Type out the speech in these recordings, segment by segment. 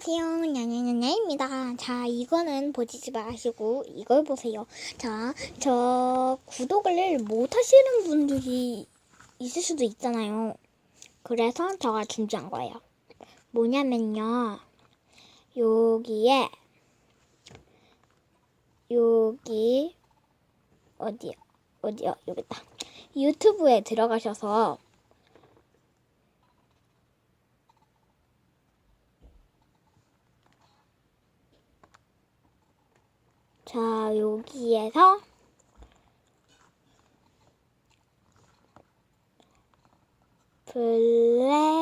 안녕하세요. 냐냐냐냐입니다. 자, 이거는 보지 마시고 이걸 보세요. 자, 저 구독을 못 하시는 분들이 있을 수도 있잖아요. 그래서 제가 준비한 거예요. 뭐냐면요. 여기에 여기 어디요? 어디요? 여기 있다. 유튜브에 들어가셔서 자, 여기에서 플레어와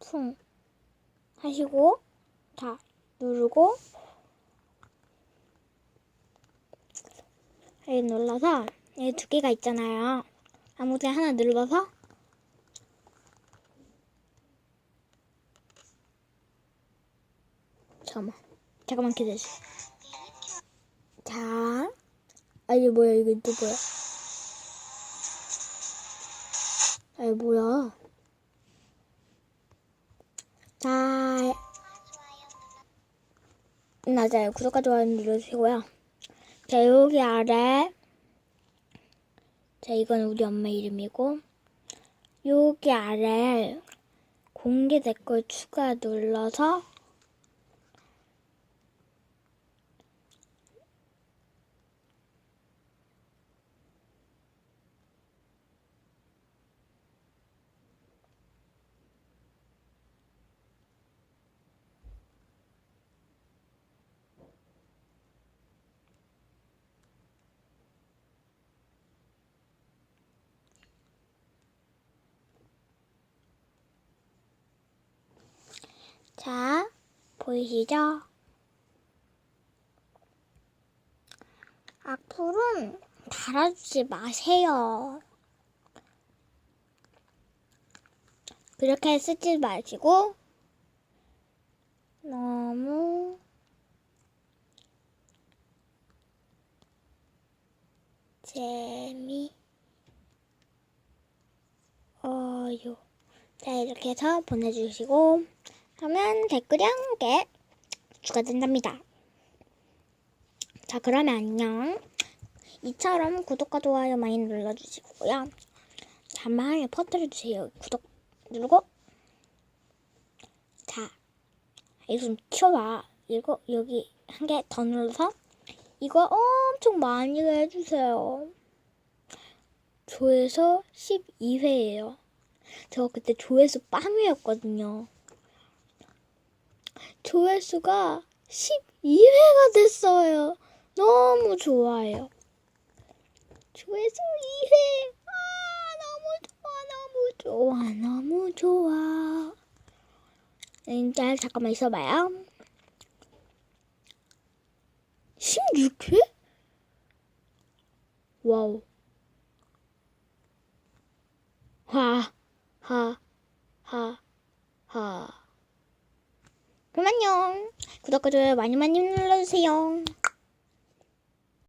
소풍 하시고 자, 누르고 여기 눌러서 여기 두 개가 있잖아요. 아무 데나 하나 눌러서 잠깐만 잠깐만 기다려주세요. 자, 아 이게 뭐야 이게 또 뭐야? 아 이게 뭐야? 자, 맞아요. 구독과 좋아요 눌러주시고요. 자, 여기 아래 자, 이건 우리 엄마 이름이고 여기 아래 공개 댓글 추가 눌러서 자, 보이시죠? 악플은 달아주지 마세요. 그렇게 쓰지 마시고 너무 재미 어요. 자, 이렇게 해서 보내주시고 하면 댓글이 한 개 추가된답니다. 자, 그러면 안녕. 이처럼 구독과 좋아요 많이 눌러주시고요. 자말 퍼뜨려주세요. 구독 누르고. 자, 이거 좀 키워봐. 이거 여기 한 개 더 눌러서 이거 엄청 많이 해주세요. 조회수 12회예요. 저 그때 조회수 빵회였거든요. 조회수가 12회가 됐어요. 너무 좋아요. 조회수 2회. 아, 너무 좋아, 너무 좋아, 너무 좋아. 진짜 잠깐만 있어봐요. 16회? 와우. 하, 하, 하, 하. 그럼 안녕. 구독과 좋아요 많이 많이 눌러주세요.